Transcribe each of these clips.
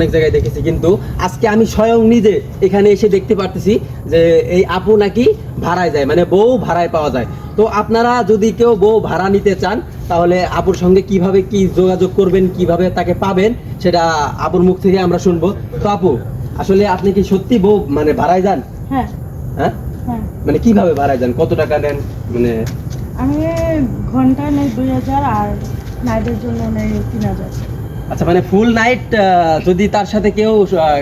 অনেক জায়গায় দেখেছি কিন্তু আজকে আমি স্বয়ং নিজে এখানে এসে দেখতে পারতেছি যে এই আপু নাকি ভাড়ায় যায় মানে বউ ভাড়ায় পাওয়া যায়। তো আপনারা যদি কেউ বউ ভাড়া নিতে চান তাহলে আপুর সঙ্গে কীভাবে কি যোগাযোগ করবেন কীভাবে তাকে পাবেন সেটা আপুর মুখ থেকে আমরা শুনব। তো আপু আসলে আপনি কি সত্যি বউ মানে ভাড়ায় যান? হ্যাঁ। হ্যাঁ? হ্যাঁ। মানে কীভাবে ভাড়ায় যান? কত টাকা নেন? মানে আমি ঘন্টায় নেই দুই হাজার আর নাইটের জন্য নেই তিন হাজার। আচ্ছা মানে ফুল নাইট যদি তার সাথে কেউ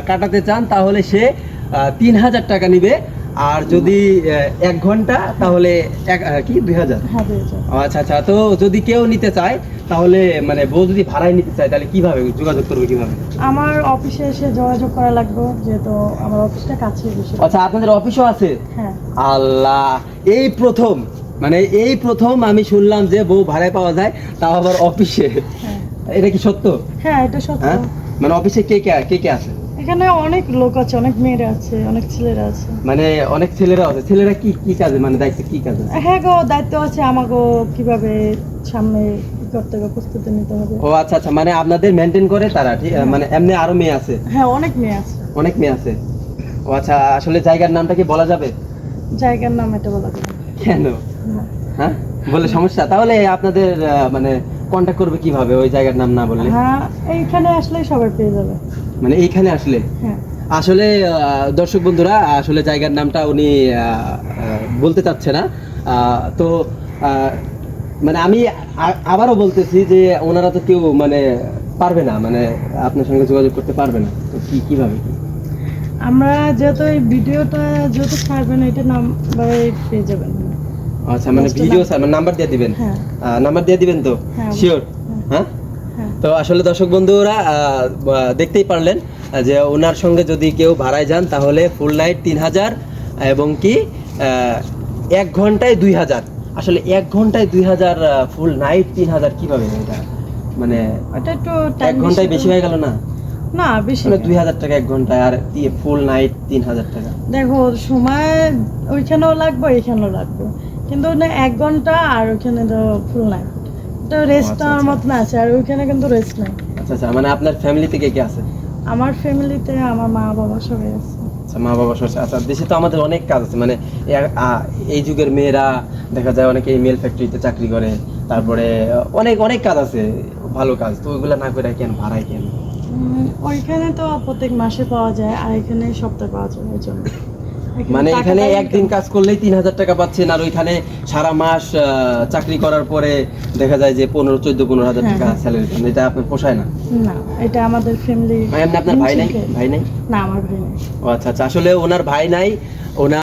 কাটাতে চান তাহলে সে তিন হাজার টাকা নিবে। আর যদি এক ঘণ্টা তাহলে এক কি? দুই হাজার? হ্যাঁ আচ্ছা আচ্ছা তো যদি কেউ নিতে চায় তাহলে মানে বউ যদি ভাড়ায় নিতে চায় তাহলে কীভাবে যোগাযোগ করবে কীভাবে? আমার অফিসে এসে যোগাযোগ করা লাগবে যেহেতু আমার অফিসটা কাছে আচ্ছা আপনাদের অফিসও আছে? হ্যাঁ। আল্লাহ এই প্রথম মানে এই প্রথম আমি শুনলাম যে বউ ভাড়ায় পাওয়া যায় তাও আবার অফিসে। হ্যাঁ। এটা কি সত্য? হ্যাঁ এটা সত্য। হ্যাঁ? মানে অফিসে কে কে কে কে আছে? এখানে অনেক লোক আছে অনেক মেয়েরা আছে অনেক ছেলেরা আছে। মানে অনেক ছেলেরা আছে। ছেলেরা কি কি কাজে? মানে দায়িত্ব কি কাজে? হ্যাঁ গো দায়িত্ব আছে আমাকেও কীভাবে সামনে করতে হবে প্রস্তুতি নিতে হবে। ও আচ্ছা আচ্ছা মানে আপনাদের মেনটেন করে তারা ঠিক? মানে এমনি আরও মেয়ে আছে? হ্যাঁ অনেক মেয়ে আছে। অনেক মেয়ে আছে। ও আচ্ছা আসলে জায়গার নামটা কি বলা যাবে? জায়গার নাম এটা বলা যাবে। কেন? হ্যাঁ? বলে সমস্যা। তাহলে আপনাদের মানে কন্ট্যাক্ট করবে কীভাবে? ওই জায়গার নাম না বললে? হ্যাঁ এইখানে আসলে সবাই পেয়ে যাবে। মানে এইখানে আসলে? হ্যাঁ। আসলে দর্শক বন্ধুরা আসলে জায়গার নামটা উনি বলতে চাচ্ছে না। তো মানে আমি আবারও বলতেছি যে ওনারা তো কেউ মানে পারবে না মানে আপনার সঙ্গে যোগাযোগ করতে পারবে না। তো কি কীভাবে? আমরা যেহেতু এই ভিডিওটা যেহেতু ছাড়বেন এটা নাম্বারে পেয়ে যাবেন। আচ্ছা মানে ভিডিও নাম- মানে নাম্বার দিয়ে দিবেন। হ্যাঁ। নাম্বার দিয়ে দিবেন তো? হ্যাঁ। শিওর হ্যাঁ। হ্যাঁ? তো আসলে দর্শক বন্ধুরা দেখতেই পারলেন যে ওনার সঙ্গে যদি কেউ ভাড়ায় যান তাহলে ফুল নাইট তিন হাজার এবং কি এক ঘন্টায় দুই হাজার। আসলে এক ঘন্টায় দুই হাজার ফুল নাইট তিন হাজার কীভাবে এটা? মানে এক ঘন্টায় বেশি হয়ে গেল না? না বেশি মানে। দুই হাজার টাকা এক ঘন্টায় আর ফুল নাইট তিন হাজার টাকা। দেখো সময় ওইখানেও লাগবে এখানেও লাগবে। কিন্তু না এক ঘণ্টা আর ওখানে তো ফুল নাই তো রেস্ট নেওয়ার আচ্ছা। মতন আছে আর ওইখানে কিন্তু রেস্ট নাই। আচ্ছা আচ্ছা মানে আপনার ফ্যামিলি থেকে কে আছে? আমার ফ্যামিলিতে আমার মা বাবা সবাই আছে। আচ্ছা মা বাবা সরষে আচ্ছা দেশে তো আমাদের অনেক কাজ আছে মানে এই যুগের মেয়েরা দেখা যায় অনেকে মেল ফ্যাক্টরিতে চাকরি করে তারপরে অনেক অনেক কাজ আছে ভালো কাজ। তো ওইগুলো না করে কেন ভাড়ায় কেন? ওইখানে তো প্রত্যেক মাসে পাওয়া যায় আর এখানে সপ্তাহে পাওয়া যায় ওই জন্য। মানে এখানে একদিন কাজ করলেই তিন হাজার টাকা পাচ্ছেন আর ওইখানে সারা মাস চাকরি করার পরে দেখা যায় যে পনেরো চোদ্দ পনেরো হাজার হ্যাঁ, টাকা। স্যালারি পান। এটা আপনার পোষায় না? না এটা আমাদের ফ্যামিলি আপনার ভাই নাই? ভাই নাই? না আমার ভাই নাই। ও আচ্ছা আচ্ছা আসলে ওনার ভাই নাই ওনার